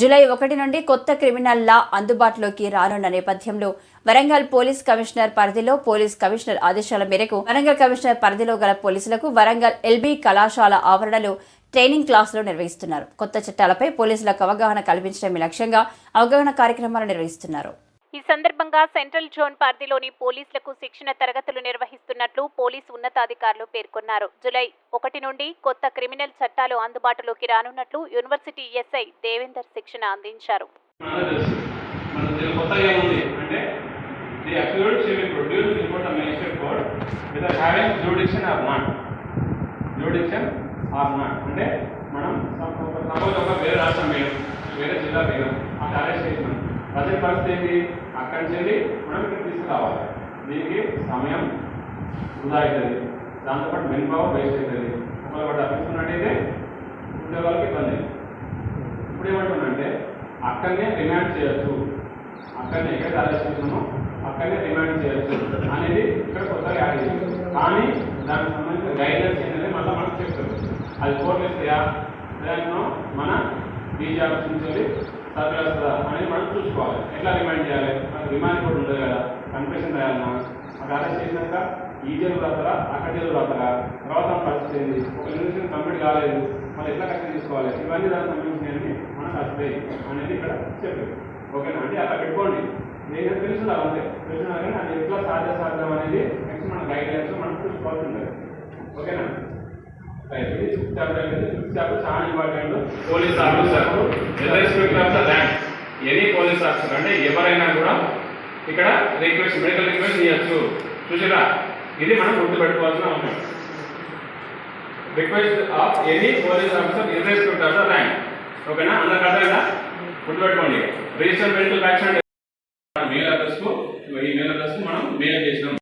July ఒకటి నుండి కొత్త క్రిమినల్ లా అందుబాటులోకి రానున్న నేపథ్యంలో వరంగల్ పోలీస్ కమిషనర్ పరిధిలో పోలీస్ కమిషనర్ ఆదేశాల మేరకు వరంగల్ కమిషనర్ పరిధిలో గల పోలీసులకు వరంగల్ ఎల్బీ కళాశాల ఆవరణలో ట్రైనింగ్ క్లాసులు నిర్వహిస్తున్నారు. కొత్త చట్టాలపై పోలీసులకు అవగాహన కల్పించడమే లక్ష్యంగా అవగాహన కార్యక్రమాలు నిర్వహిస్తున్నారు. ఈ సందర్భంగా సెంట్రల్ జోన్ పరిధిలోని పోలీసులకు శిక్షణ తరగతులు నిర్వహిస్తున్నట్లు పోలీసు ఉన్నతాధికారులు పేర్కొన్నారు. జులై ఒకటి నుండి కొత్త క్రిమినల్ చట్టాలు అందుబాటులోకి రానున్నట్లు యూనివర్సిటీ ఎస్ఐ దేవేందర్ శిక్షణ అందించారు. అంటే అంటే మనం సపోజ్ ఒక చేసినాం పరిస్థితి. ఏంటి అక్కడి నుంచి వెళ్ళి మనం ఇక్కడ తీసుకురావాలి. దీనికి సమయం వృధా అవుతుంది దాంతోపాటు మెన్ పవర్ వేస్ట్ అవుతుంది ఒకవేళ వాడు తప్పించుకున్నట్టయితే ఉద్యోగాలకు ఇబ్బంది ఇప్పుడు ఏమంటుందంటే అక్కడనే రిమాండ్ చేయొచ్చు. అక్కడనే ఎక్కడ ఆలోచిస్తున్నామో అక్కడనే రిమాండ్ చేయొచ్చు అనేది ఇక్కడ కొత్తగా యాడ్ చేశారు కానీ దానికి సంబంధించిన గైడెన్స్ అనేది మళ్ళీ మనకు చెప్తుంది అది కోర్టు ఇస్తాయా లేదంటే మన బీజీ ఆఫీస్ నుంచి అనేది మనం చూసుకోవాలి. ఎట్లా రిమైండ్ చేయాలి? మనకు రిమాండ్ కూడా ఉంటుంది కదా. కన్ఫ్యూషన్ రాయాలన్నా మాకు అరెస్ట్ చేసినాక ఈ జైలు రాస్తారా? అక్కడ జైలు రాస్తారా? తర్వాత పరిస్థితి ఏంది? ఒక యూనివర్సిటీ కంప్లీట్ కాలేదు. మళ్ళీ ఎట్లా కష్టం తీసుకోవాలి? ఇవన్నీ దానికి సంబంధించినవి మనం వస్తాయి అనేది ఇక్కడ చెప్పారు. ఓకేనా? అంటే అలా పెట్టుకోండి. నేను తెలుసున్నారు అంతే. తెలిసిన కానీ అది ఎట్లా సాధ్య సాధ్యం అనేది నెక్స్ట్ మన గైడ్ లైన్స్ మనం చూసుకోవాల్సి ఉంటుంది. ఓకేనా? రైట్ ఫిఫ్త్ చాప్టర్ అనేది ఫిఫ్త్ చాప్టర్ చాలా important police officer inspector of the rank. Any police officer అంటే ఎవరైనా కూడా ఇక్కడ రిక్వెస్ట్ మెడికల్ రిక్వెస్ట్ చేయొచ్చు చూసారా? ఇది మనం గుర్తుపెట్టుకోవాల్సిన అవసరం request of any police officer irrespective of the rank. ఓకేనా? అందరికి అర్థమైందా? గుర్తుపెట్టుకోండి. రిజిస్టర్ మెడికల్ యాక్షన్ మెయిల్ అడ్రస్కు ఈ మెయిల్ అడ్రస్కు మనం మెయిల్ చేసినాం.